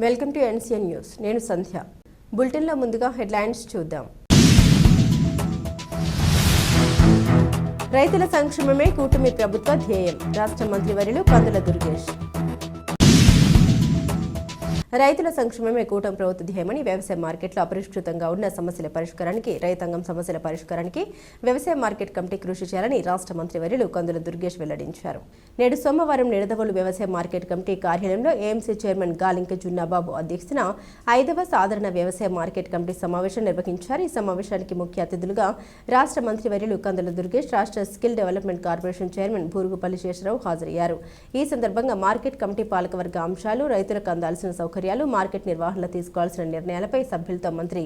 Welcome to NCN news. నేను సంధ్య. బులెటిన్లో ముందుగా హెడ్లైన్స్ చూద్దాం. రైతుల సంక్షేమమే కూటమి ప్రభుత్వ ధ్యేయం. రాష్ట్ర మంత్రివర్యులు కందుల దుర్గేష్. రైతుల సంక్షేమమే కూటమి ప్రభుత్వ ధ్యేయమని వ్యవసాయ మార్కెట్లో అపరిష్కృతంగా ఉన్న సమస్యల పరిష్కారానికి రైతాంగం సమస్యల పరిష్కారానికి వ్యవసాయ మార్కెట్ కమిటీ కృషి చేయాలని రాష్ట్ర మంత్రి వర్యులు కందుల దుర్గేష్ వెల్లడించారు. నేడు సోమవారం నిడదవోలు వ్యవసాయ మార్కెట్ కమిటీ కార్యాలయంలో ఏఎంసీ చైర్మన్ గాలింక జున్నాబాబు అధ్యక్షతన ఐదవ సాధారణ వ్యవసాయ మార్కెట్ కమిటీ సమావేశం నిర్వహించారు. ఈ సమావేశానికి ముఖ్య అతిథులుగా రాష్ట్ర మంత్రి వర్యులు కందుల దుర్గేష్ రాష్ట్ర skill development corporation chairman Bhurugupalli Sesharao హాజరయ్యారు. ఈ సందర్భంగా మార్కెట్ కమిటీ పాలకవర్గ అంశాలు రైతులకు అందాల్సిన సౌకర్యం చర్యలు మార్కెట్ నిర్వహణలో తీసుకోవాల్సిన నిర్ణయాలపై సభ్యులతో మంత్రి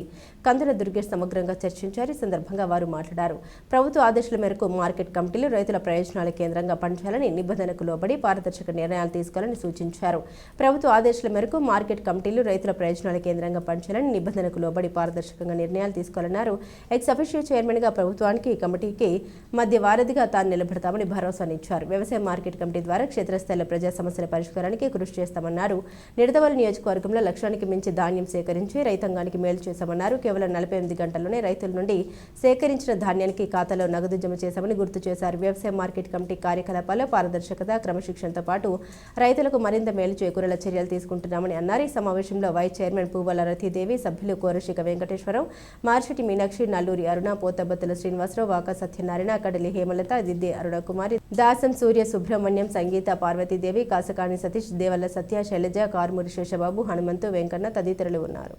కందుల దుర్గేష్ సమగ్రంగా చర్చించారు. ఈ సందర్భంగా వారు మాట్లాడారు. ప్రభుత్వ ఆదేశాల మేరకు మార్కెట్ కమిటీలు రైతుల ప్రయోజనాల కేంద్రంగా పనిచేయాలని నిబంధనకు లోబడి పారదర్శక నిర్ణయాలు తీసుకోవాలని సూచించారు. ప్రభుత్వ ఆదేశాల మేరకు మార్కెట్ కమిటీలు రైతుల ప్రయోజనాల కేంద్రంగా పనిచేయాలని నిబంధనకు లోబడి పారదర్శకంగా నిర్ణయాలు తీసుకోవాలన్నారు. ఎక్స్ అఫీషియల్ చైర్మన్గా ప్రభుత్వానికి కమిటీకి మధ్య వారధిగా తాను నిలబడతామని భరోసానిచ్చారు వ్యవసాయ మార్కెట్ కమిటీ ద్వారా క్షేత్రస్థాయిలో ప్రజా సమస్యల పరిష్కారానికి కృషి చేస్తామన్నారు. నిడదవోలు నియోజకవర్గంలో లక్ష్యానికి మించి ధాన్యం సేకరించి రైతాంగానికి మేలు చేశామన్నారు. కేవలం నలభై ఎనిమిది గంటల్లోనే రైతుల నుండి సేకరించిన ధాన్యానికి ఖాతాలో నగదు జమ చేశామని గుర్తు చేశారు. వ్యవసాయ మార్కెట్ కమిటీ కార్యకలాపాల్లో పారదర్శకత క్రమశిక్షణతో పాటు రైతులకు మరింత మేలు చేకూరేలా చర్యలు తీసుకుంటున్నామని అన్నారు. ఈ సమావేశంలో వైస్ చైర్మన్ పువ్వాల రతీదేవి సభ్యులు కోరశిక వెంకటేశ్వరం మార్షటి మీనాక్షి నల్లూరి అరుణ పోతబత్తుల శ్రీనివాసరావు వాక సత్యనారాయణ కడలి హేమలత దిద్దే అరుణకుమారి దాసం సూర్య సుబ్రహ్మణ్యం సంగీత పార్వతీదేవి కాసకాని సతీష్ దేవల్ల సత్య శైలజ కారుమూరి శేషబాబు హనుమంతు వెంకన్న తదితరులు ఉన్నారు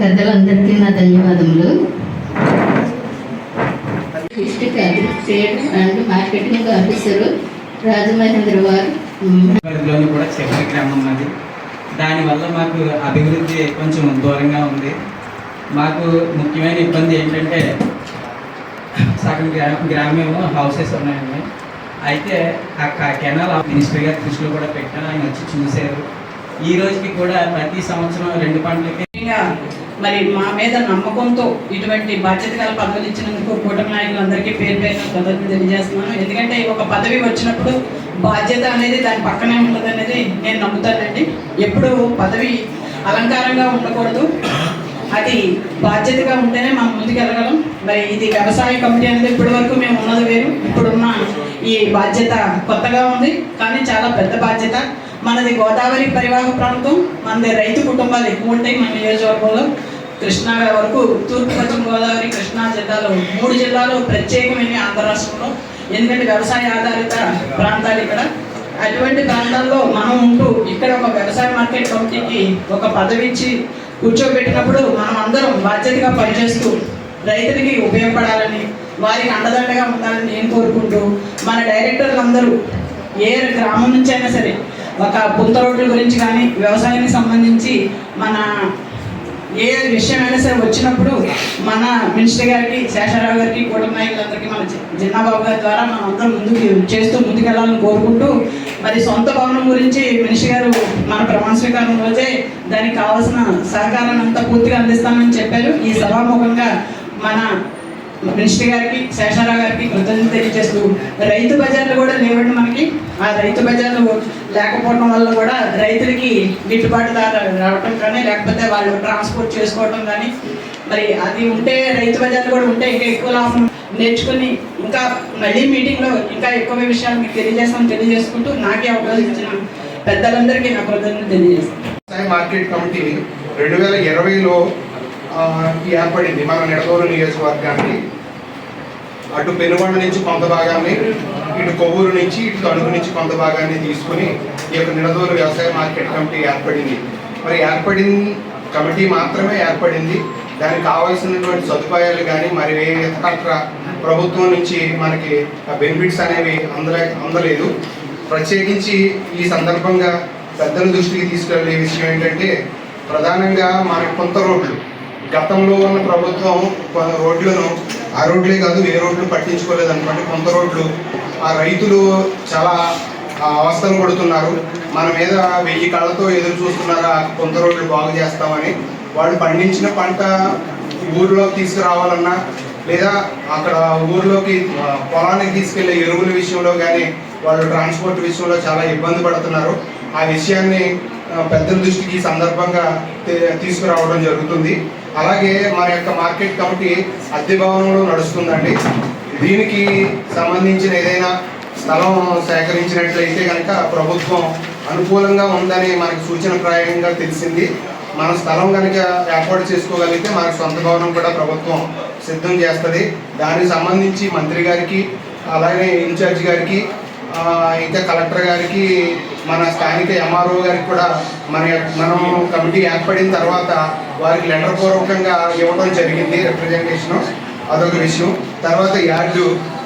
పెద్దలందరికీ నా ధన్యవాదములు. District administrate and marketing officer Rajamahendra వారు. కూడా చివరి గ్రామం అది దానివల్ల మాకు అభివృద్ధి కొంచెం దూరంగా ఉంది. మాకు ముఖ్యమైన ఇబ్బంది ఏంటంటే సగం గ్రా గ్రామేమో హౌసెస్ ఉన్నాయండి. అయితే ఆ క- కెనాల్ ఆ మినిస్టర్ గారి దృష్టిలో కూడా పెట్టాను. ఆయన వచ్చి చూశారు. ఈ రోజుకి కూడా ప్రతి సంవత్సరం రెండు పంటలకి మరి మా మీద నమ్మకంతో ఇటువంటి బాధ్యత గల పదవులు ఇచ్చినందుకు కూటమి నాయకులందరికీ పేరు పేరున కృతజ్ఞత తెలియజేస్తున్నాను. ఎందుకంటే ఒక పదవి వచ్చినప్పుడు బాధ్యత అనేది దాని పక్కనే ఉంటుంది అనేది నేను నమ్ముతానండి. ఎప్పుడు పదవి అలంకారంగా ఉండకూడదు. అది బాధ్యతగా ఉంటేనే మనం ముందుకు వెళ్ళగలం మరి ఇది వ్యవసాయ కమిటీ అనేది ఇప్పటి వరకు మేము ఉన్నది వేరు. ఇప్పుడున్న ఈ బాధ్యత కొత్తగా ఉంది. కానీ చాలా పెద్ద బాధ్యత. మనది గోదావరి పరివాహక ప్రాంతం మనది రైతు కుటుంబాలు ఎక్కువ ఉంటాయి మన నియోజకవర్గంలో. కృష్ణా వరకు తూర్పు పశ్చిమ గోదావరి కృష్ణా జిల్లాలో మూడు జిల్లాలో ప్రత్యేకమైన ఆంధ్ర రాష్ట్రంలో. ఎందుకంటే వ్యవసాయ ఆధారిత ప్రాంతాలు ఇక్కడ. అటువంటి ప్రాంతాల్లో మనం ఉంటూ ఇక్కడ ఒక వ్యవసాయ మార్కెట్ కమిటీకి ఒక పదవి ఇచ్చి కూర్చోబెట్టినప్పుడు మనం అందరం బాధ్యతగా పనిచేస్తూ రైతులకి ఉపయోగపడాలని వారికి అండదండగా ఉండాలని నేను కోరుకుంటూ మన డైరెక్టర్లు అందరూ ఏ గ్రామం నుంచి అయినా సరే ఒక పుంత రోడ్ల గురించి కానీ వ్యవసాయానికి సంబంధించి మన ఏ విషయమైనా సరే వచ్చినప్పుడు మన మినిస్టర్ గారికి శేషారావు గారికి కూటమి నాయకులందరికీ మన జిన్నాబాబు గారి ద్వారా మనం అందరం ముందుకు చేస్తూ ముందుకెళ్ళాలని కోరుకుంటూ మరి సొంత భవనం గురించి మినిస్టర్ గారు మన ప్రమాణ స్వీకారం రోజే దానికి కావాల్సిన సహకారాన్ని అంతా పూర్తిగా అందిస్తామని చెప్పారు. ఈ సభాముఖంగా మన మినిస్టర్ గారికి శేషారావు గారికి కృతజ్ఞత తెలియజేస్తూ రైతు బజార్లు కూడా లేవండి మనకి. ఆ రైతు బజార్లు లేకపోవడం వల్ల కూడా రైతులకి గిట్టుబాటు ధర రావటం కానీ లేకపోతే వాళ్ళు ట్రాన్స్పోర్ట్ చేసుకోవడం కానీ మరి అది ఉంటే రైతు బజార్లు కూడా ఉంటే ఇంకా ఎక్కువ లాభం నేర్చుకుని ఇంకా మళ్ళీ మీటింగ్లో ఇంకా ఎక్కువ విషయాలు మీకు తెలియజేస్తామని తెలియజేసుకుంటూ నాకే అవకాశం ఇచ్చిన పెద్దలందరికీ నా కృతజ్ఞత తెలియజేస్తాను. మార్కెట్ కమిటీని రెండు వేల ఇరవైలో ఏర్పడింది మన నిడదోలు నియోజకవర్గానికి. అటు పెనుగొండ నుంచి కొంత భాగాన్ని ఇటు కొవ్వూరు నుంచి ఇటు తణుకు నుంచి కొంత భాగాన్ని తీసుకుని ఈ యొక్క నిడదూరు వ్యవసాయ మార్కెట్ కమిటీ ఏర్పడింది. మరి ఏర్పడింది కమిటీ మాత్రమే ఏర్పడింది. దానికి కావాల్సినటువంటి సదుపాయాలు కానీ మరి ఏ ఇతరత్ర ప్రభుత్వం నుంచి మనకి బెనిఫిట్స్ అనేవి అందర అందలేదు. ప్రత్యేకించి ఈ సందర్భంగా పెద్దల దృష్టికి తీసుకెళ్ళే విషయం ఏంటంటే ప్రధానంగా మనకి కొంత రోడ్లు. గతంలో ఉన్న ప్రభుత్వం రోడ్లను ఆ రోడ్లే కాదు ఏ రోడ్లు పట్టించుకోలేదు అనుకోండి కొంత రోడ్లు. ఆ రైతులు చాలా అవస్థలు పడుతున్నారు. మన మీద వెయ్యి కళ్ళతో ఎదురు చూస్తున్నారా కొంత రోడ్లు బాగు చేస్తామని. వాళ్ళు పండించిన పంట ఊర్లోకి తీసుకురావాలన్నా లేదా అక్కడ ఊర్లోకి పొలానికి తీసుకెళ్ళే ఎరువుల విషయంలో కానీ వాళ్ళు ట్రాన్స్పోర్ట్ విషయంలో చాలా ఇబ్బంది పడుతున్నారు. ఆ విషయాన్ని పెద్దల దృష్టికి సందర్భంగా తీసుకురావడం జరుగుతుంది. అలాగే మన యొక్క మార్కెట్ కమిటీ అద్దె భవనంలో నడుస్తుందండి. దీనికి సంబంధించిన ఏదైనా స్థలం సేకరించినట్లయితే కనుక ప్రభుత్వం అనుకూలంగా ఉందని మనకు సూచన ప్రాయంగా తెలిసింది. మన స్థలం కనుక ఏర్పాటు చేసుకోగలిగితే మనకు సొంత భవనం కూడా ప్రభుత్వం సిద్ధం చేస్తుంది. దానికి సంబంధించి మంత్రి గారికి అలాగే ఇన్ఛార్జ్ గారికి ఇంకా కలెక్టర్ గారికి మన స్థానిక ఎంఆర్ఓ గారికి కూడా మన మనం కమిటీ ఏర్పడిన తర్వాత వారికి లెటర్ పూర్వకంగా ఇవ్వడం జరిగింది రిప్రజెంటేషన్ అదొక విషయం. తర్వాత యార్డు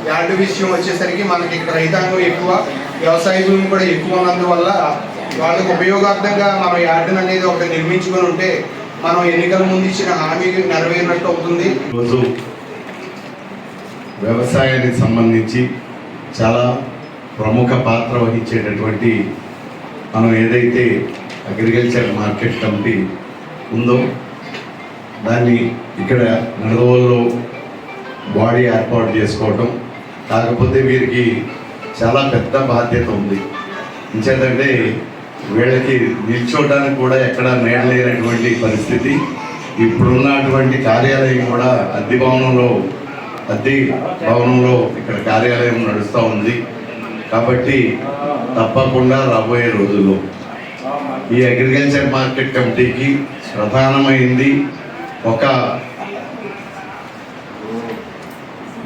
యార్డు విషయం వచ్చేసరికి మనకి ఇక్కడ రైతాంగం ఎక్కువ వ్యవసాయ భూమి కూడా ఎక్కువ ఉన్నందువల్ల వాళ్ళకి ఉపయోగార్థంగా మనం యార్డును అనేది ఒకటి నిర్మించుకొని ఉంటే మనం ఎన్నికల ముందు ఇచ్చిన హామీ నెరవేరినట్టు అవుతుంది. వ్యవసాయానికి సంబంధించి చాలా ప్రముఖ పాత్ర వహించేటటువంటి మనం ఏదైతే అగ్రికల్చర్ మార్కెట్ కమిటీ ఉందో దాన్ని ఇక్కడ నడవల్లో బాడీ ఏర్పాటు చేసుకోవటం కాకపోతే వీరికి చాలా పెద్ద బాధ్యత ఉంది. ఇంచేతంటే వీళ్ళకి నిల్చోవడానికి కూడా ఎక్కడ నేడలేనటువంటి పరిస్థితి ఇప్పుడున్నటువంటి కార్యాలయం కూడా అద్దె భవనంలో అద్దె భవనంలో ఇక్కడ కార్యాలయం నడుస్తూ ఉంది. కాబట్టి తప్పకుండా రాబోయే రోజుల్లో ఈ అగ్రికల్చర్ మార్కెట్ కమిటీకి ప్రధానమైంది ఒక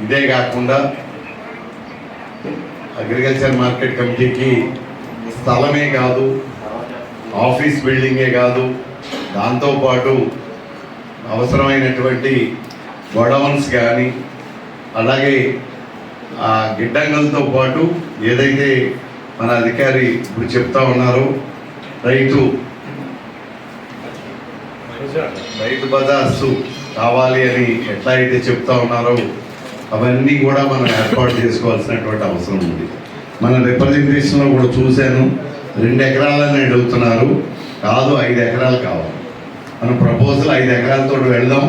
ఇదే కాకుండా అగ్రికల్చర్ మార్కెట్ కమిటీకి స్థలమే కాదు ఆఫీస్ బిల్డింగే కాదు దాంతోపాటు అవసరమైనటువంటి గొడవన్స్ కానీ అలాగే ఆ గిడ్డంగులతో పాటు ఏదైతే మన అధికారి ఇప్పుడు చెప్తా ఉన్నారో రైతు రైతు బజార్సు కావాలి అని ఎట్లా అయితే చెప్తా ఉన్నారో అవన్నీ కూడా మనం ఏర్పాటు చేసుకోవాల్సినటువంటి అవసరం ఉంది. మన రిప్రజెంటేషన్లో కూడా చూశాను రెండు ఎకరాలని అడుగుతున్నారు. కాదు ఐదు ఎకరాలు కావాలి. మన ప్రపోజల్ ఐదు ఎకరాలతో వెళ్దాం.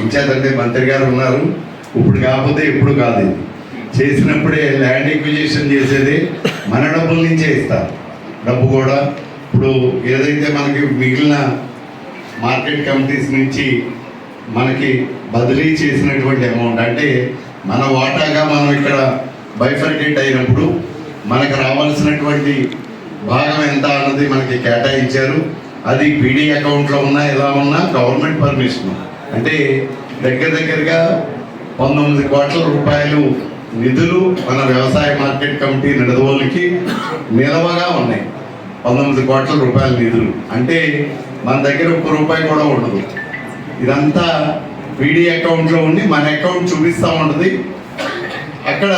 ఉంచేదంటే మంత్రి గారు ఉన్నారు. ఇప్పుడు కాకపోతే ఇప్పుడు కాదు ఇది. చేసినప్పుడే ల్యాండ్ ఎక్విజిషన్ చేసేది మన డబ్బుల నుంచే ఇస్తారు. డబ్బు కూడా ఇప్పుడు ఏదైతే మనకి మిగిలిన మార్కెట్ కమిటీస్ నుంచి మనకి బదిలీ చేసినటువంటి అమౌంట్ అంటే మన వాటాగా మనం ఇక్కడ బైఫర్కేట్ అయినప్పుడు మనకు రావాల్సినటువంటి భాగం ఎంత అన్నది మనకి కేటాయించారు. అది పీడీ అకౌంట్లో ఉన్నా ఎలా ఉన్నా గవర్నమెంట్ పర్మిషన్ అంటే దగ్గర దగ్గరగా పంతొమ్మిది కోట్ల రూపాయలు నిధులు మన వ్యవసాయ మార్కెట్ కమిటీ నిడదవోలుకి నిలవగా ఉన్నాయి. పంతొమ్మిది కోట్ల రూపాయల నిధులు. అంటే మన దగ్గర ఒక్క రూపాయి కూడా ఉండదు. ఇదంతా పీడీ అకౌంట్లో ఉండి మన అకౌంట్ చూపిస్తూ ఉంటుంది. అక్కడ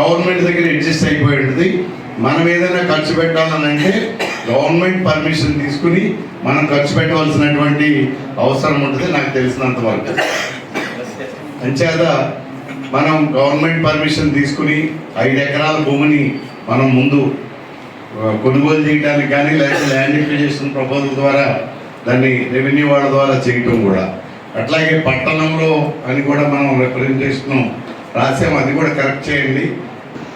గవర్నమెంట్ దగ్గర అడ్జస్ట్ అయిపోయి ఉంటుంది. మనం ఏదైనా ఖర్చు పెట్టాలని అంటే గవర్నమెంట్ పర్మిషన్ తీసుకుని మనం ఖర్చు పెట్టవలసినటువంటి అవసరం ఉంటుంది నాకు తెలిసినంత వరకు. అంచేత మనం గవర్నమెంట్ పర్మిషన్ తీసుకుని ఐదు ఎకరాల భూమిని మనం ముందు కొనుగోలు చేయడానికి కానీ లేదా ల్యాండ్ ఎక్విజేషన్ ప్రపోజల్ ద్వారా దాన్ని రెవెన్యూ వాళ్ళ ద్వారా చేయటం కూడా. అట్లాగే పట్టణంలో అని కూడా మనం రిప్రజెంటేషన్ రాసాము అది కూడా కరెక్ట్ చేయండి.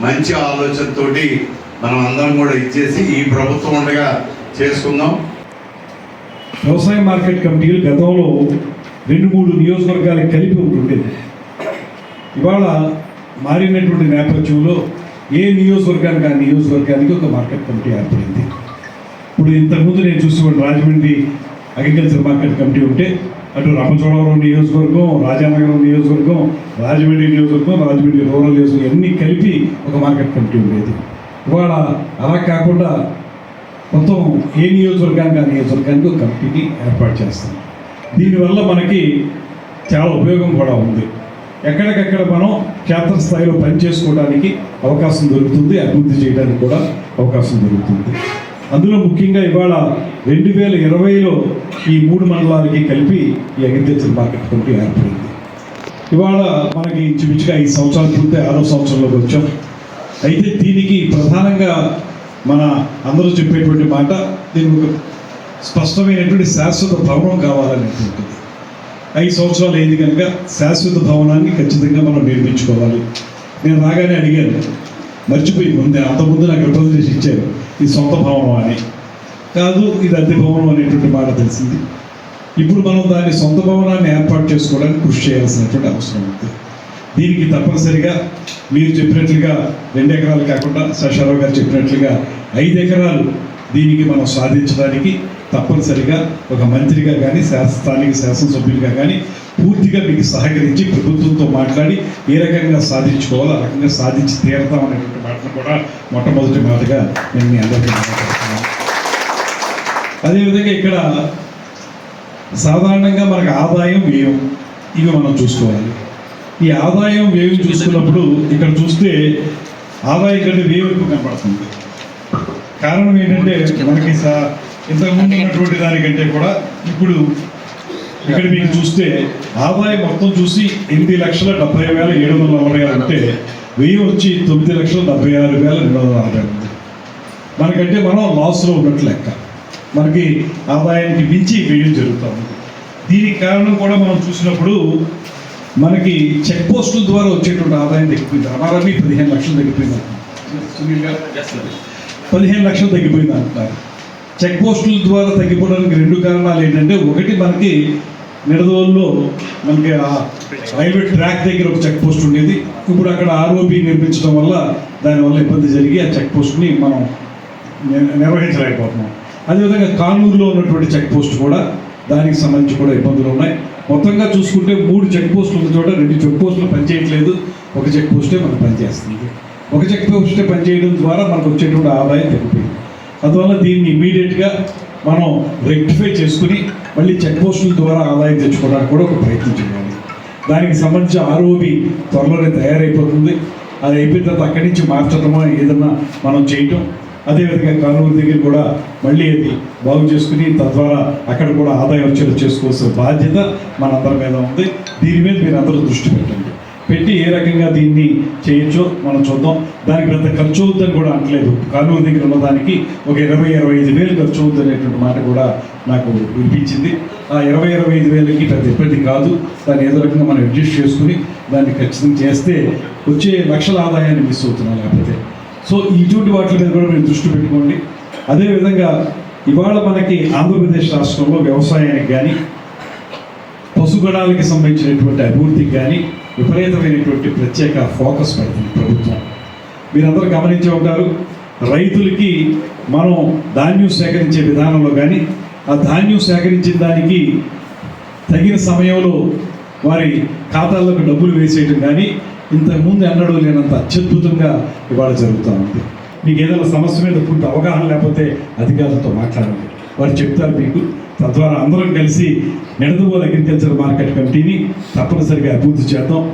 మంచి ఆలోచనతోటి మనం అందరం కూడా ఇచ్చేసి ఈ ప్రభుత్వం ఉండగా చేసుకుందాం. వ్యవసాయ మార్కెట్ కమిటీలు గతంలో రెండు మూడు నియోజకవర్గాలకు కలిపి ఉంటుండేది ఇవాళ మారినటువంటి నేపథ్యంలో ఏ నియోజకవర్గానికి ఆ నియోజకవర్గానికి ఒక మార్కెట్ కమిటీ ఏర్పడింది? ఇప్పుడు ఇంతకుముందు నేను చూసేవాడు రాజమండ్రి అగ్రికల్చర్ మార్కెట్ కమిటీ ఉంటే అటు రామచోడవరం నియోజకవర్గం రాజానగరం నియోజకవర్గం రాజమండ్రి నియోజకవర్గం రాజమండ్రి రూరల్ నియోజకవర్గం అన్నీ కలిపి ఒక మార్కెట్ కమిటీ ఉండేది. ఇవాళ అలా కాకుండా మొత్తం ఏ నియోజకవర్గానికి ఆ నియోజకవర్గానికి ఒక కమిటీని ఏర్పాటు చేస్తాం. దీనివల్ల మనకి చాలా ఉపయోగం కూడా ఉంది. ఎక్కడికక్కడ మనం క్షేత్రస్థాయిలో పని చేసుకోవడానికి అవకాశం దొరుకుతుంది అభివృద్ధి చేయడానికి కూడా అవకాశం దొరుకుతుంది. అందులో ముఖ్యంగా ఇవాళ రెండు వేల ఇరవైలో ఈ మూడు మండలాలకి కలిపి ఈ అగ్రికల్చర్ మార్కెట్ కమిటీ ఏర్పడింది. ఇవాళ మనకి ఇంచుమించుగా ఐదు సంవత్సరాలు పూర్తి ఆరో సంవత్సరంలోకి వచ్చాం. అయితే దీనికి ప్రధానంగా మన అందరూ చెప్పేటువంటి మాట దీనికి ఒక స్పష్టమైనటువంటి శాశ్వత భవనం కావాలనేటువంటిది. ఐదు సంవత్సరాలు అయింది కనుక శాశ్వత భవనాన్ని ఖచ్చితంగా మనం నిర్మించుకోవాలి. నేను రాగానే అడిగాను మర్చిపోయి ముందే అంతకుముందు నాకు రిప్రజెంటేషన్ ఇచ్చారు ఇది సొంత భవనం అని. కాదు ఇది అద్దె భవనం అనేటువంటి మాట తెలిసింది. ఇప్పుడు మనం దాని సొంత భవనాన్ని ఏర్పాటు చేసుకోవడానికి కృషి చేయాల్సినటువంటి అవసరం ఉంది. దీనికి తప్పనిసరిగా మీరు చెప్పినట్లుగా రెండు ఎకరాలు కాకుండా శశారావు గారు చెప్పినట్లుగా ఐదు ఎకరాలు దీనికి మనం సాధించడానికి తప్పనిసరిగా ఒక మంత్రిగా కానీ స్థానిక శాసనసభ్యులుగా కానీ పూర్తిగా మీకు సహకరించి ప్రభుత్వంతో మాట్లాడి ఏ రకంగా సాధించుకోవాలో ఆ రకంగా సాధించి తీరతాం అనేటువంటి మాటను కూడా మొట్టమొదటి మాటగా నేను మీ అందరికీ మాట్లాడుతున్నాను. అదేవిధంగా ఇక్కడ సాధారణంగా మనకు ఆదాయం వ్యయం ఇవి మనం చూసుకోవాలి. ఈ ఆదాయం వ్యయం చూసుకున్నప్పుడు ఇక్కడ చూస్తే ఆదాయం కంటే వ్యయం ఎక్కువ కనపడుతుంది కారణం ఏంటంటే మనకి ఇంతకుముందు ఉన్నటువంటి దానికంటే కూడా ఇప్పుడు ఇక్కడ మీకు చూస్తే ఆదాయం మొత్తం చూసి ఎనిమిది లక్షల డెబ్బై వేల ఏడు వందల నలభై ఆరు అంటే వెయ్యి వచ్చి తొమ్మిది లక్షల డెబ్బై ఆరు వేల రెండు వందల నలభై ఉంది. మనకంటే మనం లాస్లో ఉన్నట్లు లెక్క. మనకి ఆదాయానికి మించి వ్యయం జరుగుతూ ఉంది. దీనికి కారణం కూడా మనం చూసినప్పుడు మనకి చెక్ పోస్టుల ద్వారా వచ్చేటువంటి ఆదాయం తగ్గిపోయింది. అనారమీ పదిహేను లక్షలు తగ్గిపోయింది సునీల్ గారు పదిహేను లక్షలు తగ్గిపోయింది అంటున్నారు. చెక్ పోస్టుల ద్వారా తగ్గిపోవడానికి రెండు కారణాలు ఏంటంటే ఒకటి మనకి నిడదవోలులో మనకి ఆ రైల్వే ట్రాక్ దగ్గర ఒక చెక్ పోస్ట్ ఉండేది. ఇప్పుడు అక్కడ ఆర్ఓబి నిర్మించడం వల్ల దానివల్ల ఇబ్బంది జరిగి ఆ చెక్ పోస్ట్ని మనం నిర్వహించలేకపోతున్నాం. అదేవిధంగా కానూరులో ఉన్నటువంటి చెక్ పోస్ట్ కూడా దానికి సంబంధించి కూడా ఇబ్బందులు ఉన్నాయి. మొత్తంగా చూసుకుంటే మూడు చెక్ పోస్టులు ఉన్న చోట రెండు చెక్ పోస్టులు పనిచేయట్లేదు. ఒక చెక్ పోస్టే మనకు పనిచేస్తుంది. ఒక చెక్ పోస్టే పనిచేయడం ద్వారా మనకు వచ్చేటువంటి ఆదాయం తగ్గిపోయింది. అందువల్ల దీన్ని ఇమీడియట్గా మనం రెక్టిఫై చేసుకుని మళ్ళీ చెక్ పోస్టుల ద్వారా ఆదాయం తెచ్చుకోవడానికి కూడా ఒక ప్రయత్నం చేయాలి. దానికి సంబంధించి ఆర్ఓబి త్వరలోనే తయారైపోతుంది. అది అయిపోయిన తర్వాత అక్కడి నుంచి మార్చడమో ఏదన్నా మనం చేయటం. అదేవిధంగా కానూరు దగ్గర కూడా మళ్ళీ అది బాగు చేసుకుని తద్వారా అక్కడ కూడా ఆదాయం వచ్చేలా చేసుకోవాల్సిన బాధ్యత మనందరి మీద ఉంది. దీని మీద మీరు అందరూ దృష్టి పెట్టండి. పెట్టి ఏ రకంగా దీన్ని చేయొచ్చో మనం చూద్దాం. దానికి పెద్ద ఖర్చు అవుతుందని కూడా అనట్లేదు. కానూరు దగ్గర ఉన్నదానికి ఒక ఇరవై ఇరవై ఐదు వేలు ఖర్చు అవుతుంది అనేటువంటి మాట కూడా నాకు వినిపించింది. ఆ ఇరవై ఇరవై ఐదు వేలకి పెద్ద ఇబ్బంది కాదు. దాన్ని ఏదో రకంగా మనం అడ్జస్ట్ చేసుకుని దాన్ని ఖచ్చితంగా చేస్తే వచ్చే లక్షల ఆదాయాన్ని మిస్ అవుతున్నాం లేకపోతే. సో ఇటువంటి వాటి మీద కూడా మీరు దృష్టి పెట్టుకోండి. అదేవిధంగా ఇవాళ మనకి ఆంధ్రప్రదేశ్ రాష్ట్రంలో వ్యవసాయానికి కానీ పశుగణాలకి సంబంధించినటువంటి అభివృద్ధికి కానీ విపరీతమైనటువంటి ప్రత్యేక ఫోకస్ పెడుతుంది ప్రభుత్వం. మీరందరూ గమనించే ఉంటారు రైతులకి మనం ధాన్యం సేకరించే విధానంలో కానీ ఆ ధాన్యం సేకరించిన దానికి తగిన సమయంలో వారి ఖాతాల్లోకి డబ్బులు వేసేయటం కానీ ఇంతకుముందు ఎన్నడూ లేనంత అత్యద్భుతంగా ఇవాళ జరుగుతూ ఉంది. మీకు ఏదైనా సమస్య మీద పూర్తి అవగాహన లేకపోతే అధికారులతో మాట్లాడండి. వారు చెప్తారు మీకు. తద్వారా అందరం కలిసి నిడదవోలు అగ్రికల్చర్ మార్కెట్ కమిటీని తప్పనిసరిగా అభివృద్ధి చేద్దాం.